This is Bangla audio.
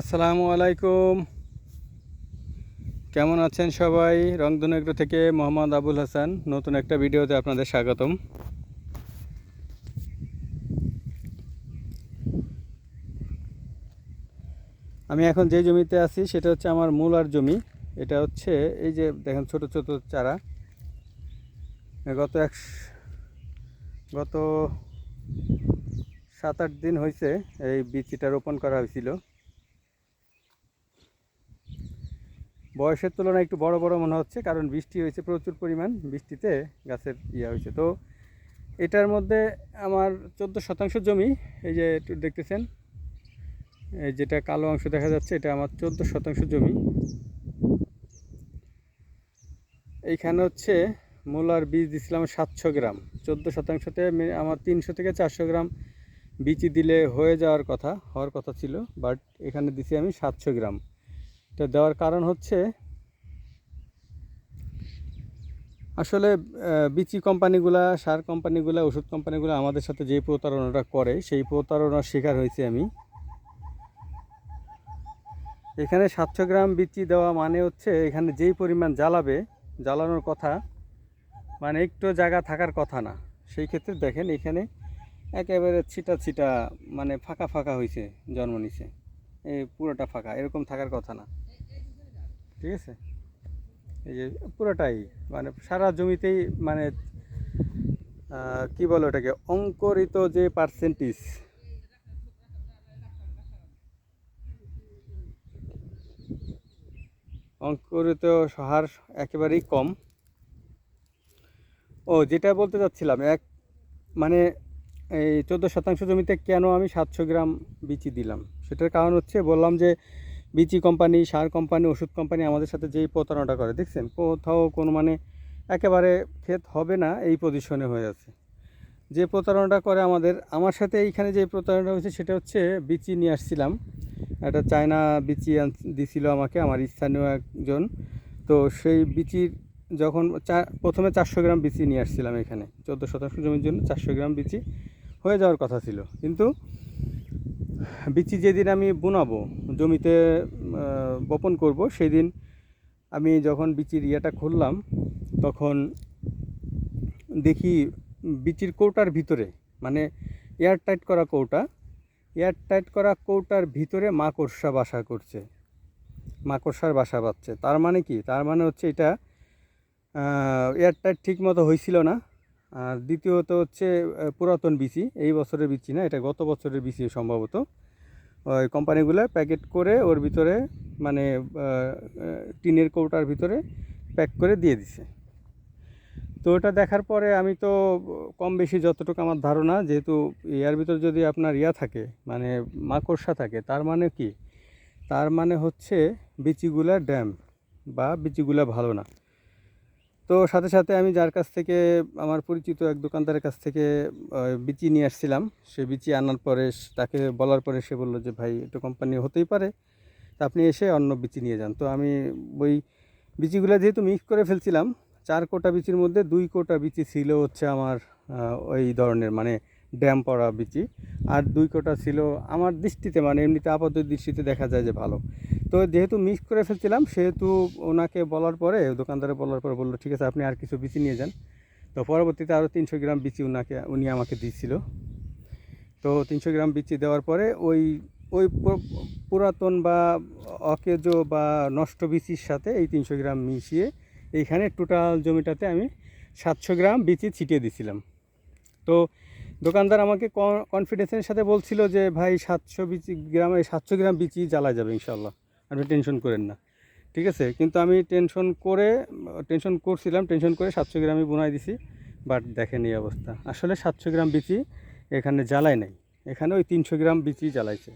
আসসালামু আলাইকুম। কেমন আছেন সবাই? রংধনু এগ্রো থেকে মোহাম্মদ আবুল হাসান নতুন একটা ভিডিওতে আপনাদের স্বাগতম। আমি এখন যে জমিতে আছি সেটা হচ্ছে আমার মূল আর জমি। এটা হচ্ছে এই যে দেখেন ছোট ছোট চারা। গত এক গত সাত আট দিন হয়েছে এই বীজটা রোপণ করা হয়েছিল বয়সের তুলনায় একটু বড় বড় মনে হচ্ছে, কারণ বৃষ্টি হয়েছে প্রচুর পরিমাণ, বৃষ্টিতে গাছের ইয়ে হয়েছে। তো এটার মধ্যে আমার চোদ্দ শতাংশ জমি, এই যে একটু দেখতেছেন, এই যেটা কালো অংশ দেখা যাচ্ছে, এটা আমার চোদ্দ শতাংশ জমি। এইখানে হচ্ছে মূলার বীজ দিছিলাম সাতশো গ্রাম, চোদ্দ শতাংশতে আমার তিনশো থেকে চারশো গ্রাম বিচি দিলে হয়ে যাওয়ার কথা, হওয়ার কথা ছিল, বাট এখানে দিছি আমি সাতশো গ্রাম। এটা দেওয়ার কারণ হচ্ছে, আসলে বিচি কোম্পানিগুলা, সার কোম্পানিগুলা, ওষুধ কোম্পানিগুলো আমাদের সাথে যে প্রতারণাটা করে, সেই প্রতারণার শিকার হয়েছে আমি। এখানে সাতশো গ্রাম বিচি দেওয়া মানে হচ্ছে, এখানে যেই পরিমাণ জ্বালাবে, জ্বালানোর কথা মানে একটু জায়গা থাকার কথা না। সেই ক্ষেত্রে দেখেন এখানে একেবারে ছিটা ছিটা মানে ফাঁকা ফাঁকা হয়েছে জন্ম নিছে। এই পুরোটা ফাঁকা, এরকম থাকার কথা না। ঠিক আছে? এই যে পুরোটাই মানে সারা জমিতেই মানে কি বলো ওটাকে, অঙ্করিত যে পার্সেন্টেজ অঙ্কুরিত হার একেবারেই কম। ও, যেটা বলতে চাচ্ছিলাম, এক মানে এই চোদ্দ শতাংশ জমিতে কেন আমি সাতশো গ্রাম বিচি দিলাম? সেটার কারণ হচ্ছে বললাম যে বিচি কোম্পানি, সার কোম্পানি, ওষুধ কোম্পানি আমাদের সাথে যেই প্রতারণাটা করে, দেখছেন? কোথাও কোনো মানে একেবারে ক্ষেত হবে না, এই পজিশনে হয়ে আছে যে প্রতারণাটা করে আমাদের, আমার সাথে এইখানে যে প্রতারণাটা হয়েছে সেটা হচ্ছে বিচি নিয়ে আসছিলাম। একটা চায়না বিচি দিছিল আমাকে, আমার স্থানীয় একজন। তো সেই বিচির যখন চা, প্রথমে চারশো গ্রাম বিচি নিয়ে আসছিলাম এখানে, চোদ্দ শতাংশ জমির জন্য চারশো গ্রাম বিচি হয়ে যাওয়ার কথা ছিল। কিন্তু বিচি যেদিন আমি বুনাবো, জমিতে বপন করব সেই দিন আমি যখন বিচির ইয়েটা খুললাম, তখন দেখি বিচির কৌটার ভিতরে মানে এয়ার টাইট করা কৌটা এয়ার টাইট করা কৌটার ভিতরে মাকড়সা বাসা করছে, মাকড়সার বাসা বাঁধছে। তার মানে কি? তার মানে হচ্ছে এটা এয়ার টাইট ঠিক মতো হয়েছিল না। আর দ্বিতীয়ত হচ্ছে পুরাতন বিচি এই বছরের বিচি না, এটা গত বছরের বিচি সম্ভবত। ওই কোম্পানিগুলো প্যাকেট করে ওর ভিতরে মানে টিনের কৌটার ভিতরে প্যাক করে দিয়ে দিছে। তো ওটা দেখার পরে আমি তো কম বেশি যতটুকু আমার ধারণা, যেহেতু ইয়ার ভিতর যদি আপনার ইয়া থাকে মানে মাকড়সা থাকে, তার মানে কি? তার মানে হচ্ছে, বিচিগুলা ড্যাম বা বিচিগুলা ভালো না। তো সাথে সাথে আমি যার কাছ থেকে, আমার পরিচিত এক দোকানদারের কাছ থেকে বিচি নিয়ে আসছিলাম। সে বিচি আনার পরে তাকে বলার পরে সে বলল যে, ভাই এটা কোম্পানি হতেই পারে। তা আপনি এসে অন্য বিচি নিয়ে যান। তো আমি ওই বিচিগুলো যেহেতু মিক্স করে ফেলছিলাম, চার কোটা বিচির মধ্যে দুই কোটা বিচি ছিল হচ্ছে আমার ওই ধরনের মানে ড্যাম পড়া বিচি। আর দুই কোটা ছিল আমার দৃষ্টিতে মানে এমনিতে আপাত দৃষ্টিতে দেখা যায় যে ভালো। তো যেহেতু মিক্স করে ফেলছিলাম, সেহেতু ওনাকে বলার পরে, দোকানদারে বলার পরে বলল, ঠিক আছে, আপনি আর কিছু বিচি নিয়ে যান। তো পরবর্তীতে আরও তিনশো গ্রাম বিচি ওনাকে উনি আমাকে দিচ্ছিল। তো তিনশো গ্রাম বিচি দেওয়ার পরে ওই ওই পুরাতন বা অকেজো বা নষ্ট বিচির সাথে এই তিনশো গ্রাম মিশিয়ে এইখানে টোটাল জমিটাতে আমি সাতশো গ্রাম বিচি ছিটিয়ে দিছিলাম। তো দোকানদার আমাকে কনফিডেন্সের সাথে বলছিল যে, ভাই, সাতশো বিচি গ্রামে সাতশো গ্রাম বিচি জ্বালা যাবে ইনশাল্লাহ আপনি টেনশন করেন না। ঠিক আছে? কিন্তু আমি টেনশন করে টেনশন করছিলাম টেনশন করে সাতশো গ্রামই বোনাই দিছি বাট দেখেন এই অবস্থা। আসলে সাতশো গ্রাম বিচি এখানে জ্বালায় নাই। এখানে ওই তিনশো গ্রাম বিচি জ্বালাইছে।